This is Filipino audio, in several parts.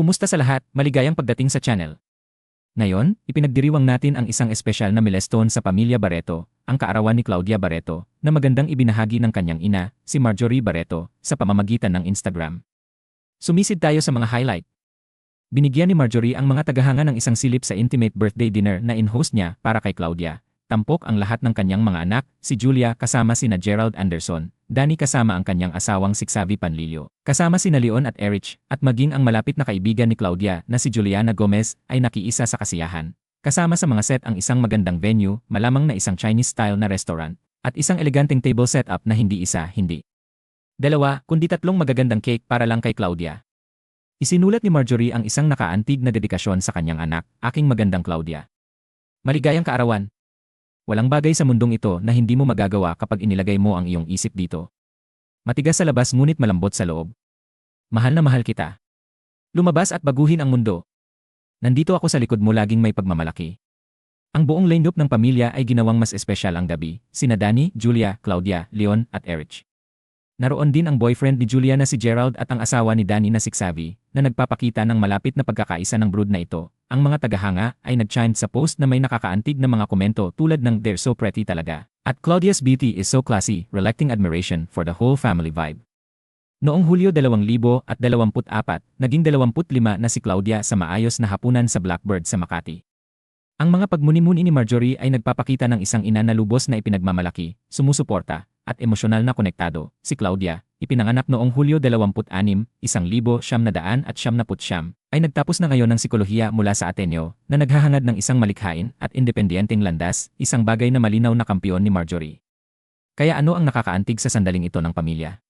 Kumusta sa lahat? Maligayang pagdating sa channel. Ngayon, ipinagdiriwang natin ang isang espesyal na milestone sa pamilya Barreto, ang kaarawan ni Claudia Barreto, na magandang ibinahagi ng kanyang ina, si Marjorie Barreto, sa pamamagitan ng Instagram. Sumisid tayo sa mga highlight. Binigyan ni Marjorie ang mga tagahanga ng isang silip sa intimate birthday dinner na in-host niya para kay Claudia. Tampok ang lahat ng kanyang mga anak, si Julia kasama sina Gerald Anderson, Danny kasama ang kanyang asawang si Xavi Panlilio, kasama sina Leon at Erich, at maging ang malapit na kaibigan ni Claudia na si Juliana Gomez ay nakiisa sa kasiyahan. Kasama sa mga set ang isang magandang venue, malamang na isang Chinese-style na restaurant, at isang eleganteng table setup na hindi isa, hindi. Dalawa, kundi tatlong magagandang cake para lang kay Claudia. Isinulat ni Marjorie ang isang nakaantig na dedikasyon sa kanyang anak, aking magandang Claudia. Maligayang kaarawan. Walang bagay sa mundong ito na hindi mo magagawa kapag inilagay mo ang iyong isip dito. Matigas sa labas ngunit malambot sa loob. Mahal na mahal kita. Lumabas at baguhin ang mundo. Nandito ako sa likod mo laging may pagmamalaki. Ang buong lineup ng pamilya ay ginawang mas espesyal ang gabi, sina Danny, Julia, Claudia, Leon at Erich. Naroon din ang boyfriend ni Julia na si Gerald at ang asawa ni Danny na si Xavi, na nagpapakita ng malapit na pagkakaisa ng brood na ito. Ang mga tagahanga ay nag-chime sa post na may nakakaantig na mga komento tulad ng they're so pretty talaga. At Claudia's beauty is so classy, reflecting admiration for the whole family vibe. Noong Hulyo 2024, naging 25 na si Claudia sa maayos na hapunan sa Blackbird sa Makati. Ang mga pagmuni-muni ni Marjorie ay nagpapakita ng isang ina na lubos na ipinagmamalaki, sumusuporta, at emosyonal na konektado. Si Claudia, ipinanganak noong Hulyo 26, 1900 at siyam, ay nagtapos na ngayon ng sikolohiya mula sa Ateneo na naghahangad ng isang malikhain at independenteng landas, isang bagay na malinaw na kampiyon ni Marjorie. Kaya ano ang nakakaantig sa sandaling ito ng pamilya?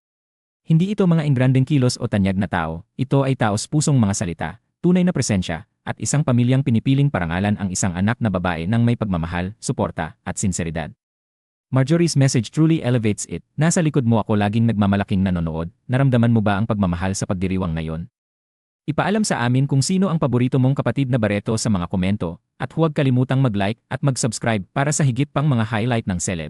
Hindi ito mga ingrandeng kilos o tanyag na tao, ito ay taos pusong mga salita, tunay na presensya, at isang pamilyang pinipiling parangalan ang isang anak na babae ng may pagmamahal, suporta, at sinseridad. Marjorie's message truly elevates it. Nasa likod mo ako laging nagmamalaking nanonood. Naramdaman mo ba ang pagmamahal sa pagdiriwang ngayon? Ipaalam sa amin kung sino ang paborito mong kapatid na Barreto sa mga komento, at huwag kalimutang mag-like at mag-subscribe para sa higit pang mga highlight ng celeb.